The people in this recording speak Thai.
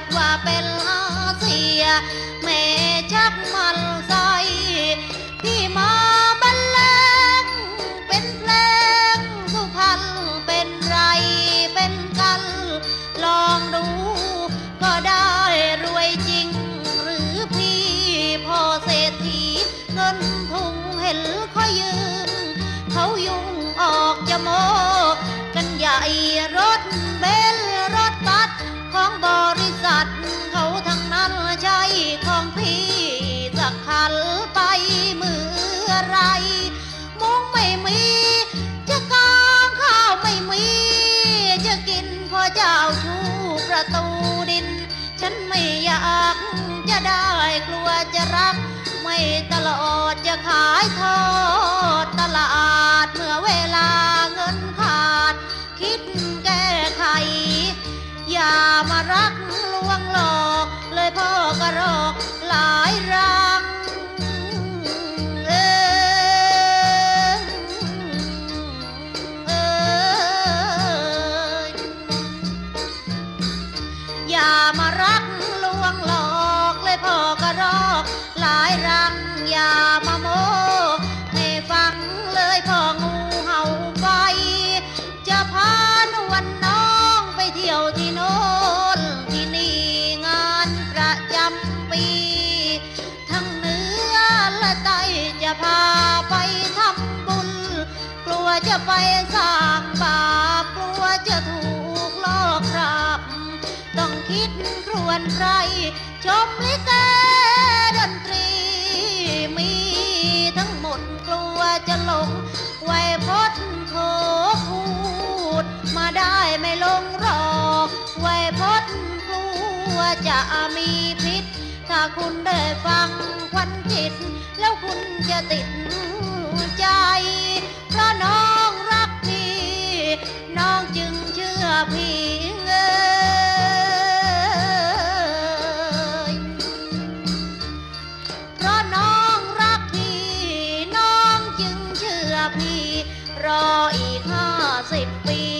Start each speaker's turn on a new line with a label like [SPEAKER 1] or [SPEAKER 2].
[SPEAKER 1] ดว่าเป็นอาเซียแม่ชักมา กจะได้กลัวจะรัก ไม่ตลอดจะขายทอดตลาดเมื่อเวลาเงินขาด คิดแก้ไข อย่ามารักลวงหลอก เลยพ่อกระรอกหลายรา จะไปสร้างบาปกลัวจะถูกลอกคราบต้องคิดครวนใครชมลิเกดนตรี มีทั้งหมดกลัวจะหลงไวพจน์โถพูด มาได้ไม่ลงหรอกไวพจน์กลัวจะมีพิษ ถ้าคุณได้ฟังควันจิต แล้วคุณจะติดใจเพราะน้อง รออีกห้าสิบปี